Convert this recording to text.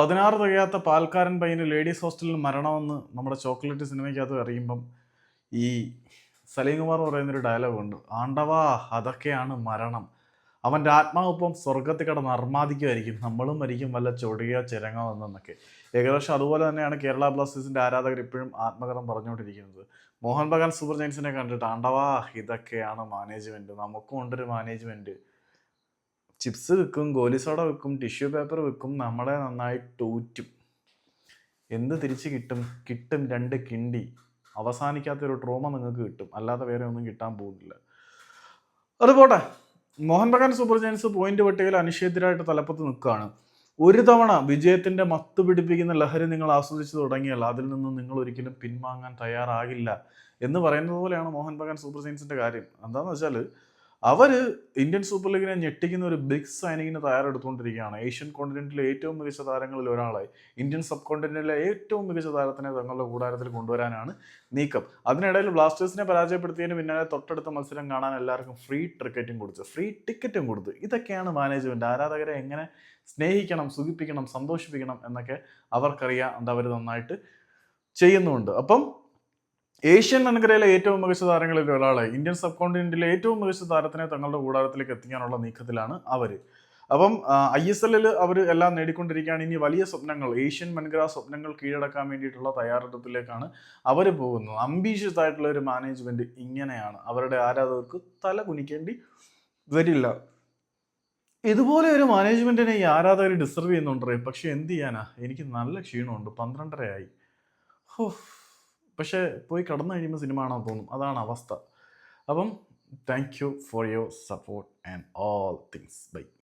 പതിനാറ് തികയാത്ത പാൽക്കാരൻ പയ്യന് ലേഡീസ് ഹോസ്റ്റലിൽ മരണമെന്ന് നമ്മുടെ ചോക്ലേറ്റ് സിനിമയ്ക്കകത്ത് അറിയുമ്പം ഈ സലീംകുമാർ പറയുന്നൊരു ഡയലോഗ് ഉണ്ട്. ആണ്ടവാ അതൊക്കെയാണ് മരണം. അവന്റെ ആത്മാവിപ്പം സ്വർഗത്തിൽ കിടന്ന് അർമാദിക്കുമായിരിക്കും. നമ്മളും മരിക്കും വല്ല ചൊടിയോ ചിരങ്ങോ എന്നൊക്കെ ഏകദേശം അതുപോലെ തന്നെയാണ് കേരള ബ്ലാസ്റ്റേഴ്സിന്റെ ആരാധകർ ഇപ്പോഴും ആത്മകഥം പറഞ്ഞുകൊണ്ടിരിക്കുന്നത്. മോഹൻ ബഗാൻ സൂപ്പർ ജയൻസിനെ കണ്ടിട്ട് ആണ്ടവാ ഇതൊക്കെയാണ് മാനേജ്മെന്റ് നമുക്കും ഉണ്ടൊരു മാനേജ്മെന്റ് ചിപ്സ് വിൽക്കും ഗോലിസോട വിൽക്കും ടിഷ്യൂ പേപ്പർ വിൽക്കും നമ്മളെ നന്നായി ടൂറ്റും എന്ത് തിരിച്ച് കിട്ടും? കിട്ടും രണ്ട് കിണ്ടി. അവസാനിക്കാത്തൊരു ട്രോമ നിങ്ങൾക്ക് കിട്ടും. അല്ലാതെ വേറെ ഒന്നും കിട്ടാൻ പോകുന്നില്ല. അത് പോട്ടെ. Mohun Bagan Super Giants point പട്ടികയിൽ അനിഷേധ്യരായിട്ട് തലപ്പത്ത് നിൽക്കുകയാണ്. ഒരു തവണ വിജയത്തിന്റെ മത്ത് പിടിപ്പിക്കുന്ന ലഹരി നിങ്ങൾ ആസ്വദിച്ചു തുടങ്ങിയാൽ അതിൽ നിന്നും നിങ്ങൾ ഒരിക്കലും പിൻവാങ്ങാൻ തയ്യാറാകില്ല എന്ന് പറയുന്നത് പോലെയാണ് മോഹൻ ബഗാൻ സൂപ്പർ ജയൻസിന്റെ കാര്യം. എന്താണെന്ന് വെച്ചാൽ അവർ ഇന്ത്യൻ സൂപ്പർ ലീഗിനെ ഞെട്ടിക്കുന്ന ഒരു ബിഗ് സൈനിങ്ങിന് തയ്യാറെടുത്തുകൊണ്ടിരിക്കുകയാണ്. ഏഷ്യൻ കോണ്ടിനെന്റിലെ ഏറ്റവും മികച്ച താരങ്ങളിൽ ഒരാളായി ഇന്ത്യൻ സബ് കോണ്ടിനെന്റിലെ ഏറ്റവും മികച്ച താരത്തിനെ തങ്ങളുടെ കൂടാരത്തിൽ കൊണ്ടുവരാനാണ് നീക്കം. അതിനിടയിൽ ബ്ലാസ്റ്റേഴ്സിനെ പരാജയപ്പെടുത്തിയതിന് പിന്നാലെ തൊട്ടടുത്ത മത്സരം കാണാൻ എല്ലാവർക്കും ഫ്രീ ടിക്കറ്റും കൊടുത്തു ഫ്രീ ടിക്കറ്റും കൊടുത്തു. ഇതൊക്കെയാണ് മാനേജ്മെന്റ് ആരാധകരെ എങ്ങനെ സ്നേഹിക്കണം സുഖിപ്പിക്കണം സന്തോഷിപ്പിക്കണം എന്നൊക്കെ അവർക്കറിയാം. അത് അവർ നന്നായിട്ട് ചെയ്യുന്നുണ്ട്. അപ്പം ഏഷ്യൻ വൻകരയിലെ ഏറ്റവും മികച്ച താരങ്ങളിൽ ഒരാളെ ഇന്ത്യൻ സബ് കോണ്ടിനെന്റിലെ ഏറ്റവും മികച്ച താരത്തിനെ തങ്ങളുടെ കൂടാരത്തിലേക്ക് എത്തിക്കാനുള്ള നീക്കത്തിലാണ് അവർ അപ്പം ഐ എസ് എല്ലിൽ അവർ എല്ലാം നേടിക്കൊണ്ടിരിക്കുകയാണ്. ഇനി വലിയ സ്വപ്നങ്ങൾ ഏഷ്യൻ വൻകര സ്വപ്നങ്ങൾ കീഴടക്കാൻ വേണ്ടിയിട്ടുള്ള തയ്യാറെടുപ്പിലേക്കാണ് അവർ പോകുന്നത്. അംബീഷ്യസ് ആയിട്ടുള്ള ഒരു മാനേജ്മെന്റ് ഇങ്ങനെയാണ്. അവരുടെ ആരാധകർക്ക് തല കുനിക്കേണ്ടി വരില്ല. ഇതുപോലെ ഒരു മാനേജ്മെന്റിനെ ഈ ആരാധകർ ഡിസർവ് ചെയ്യുന്നുണ്ടേ? പക്ഷെ എന്ത് ചെയ്യാനാ? എനിക്ക് നല്ല ക്ഷീണമുണ്ട്. പന്ത്രണ്ടരയായി. ഹോ. പക്ഷേ പോയി കടന്നു കഴിയുമ്പോൾ സിനിമ ആണെന്ന് തോന്നും. അതാണ് അവസ്ഥ. അപ്പം thank you for your support and all things bye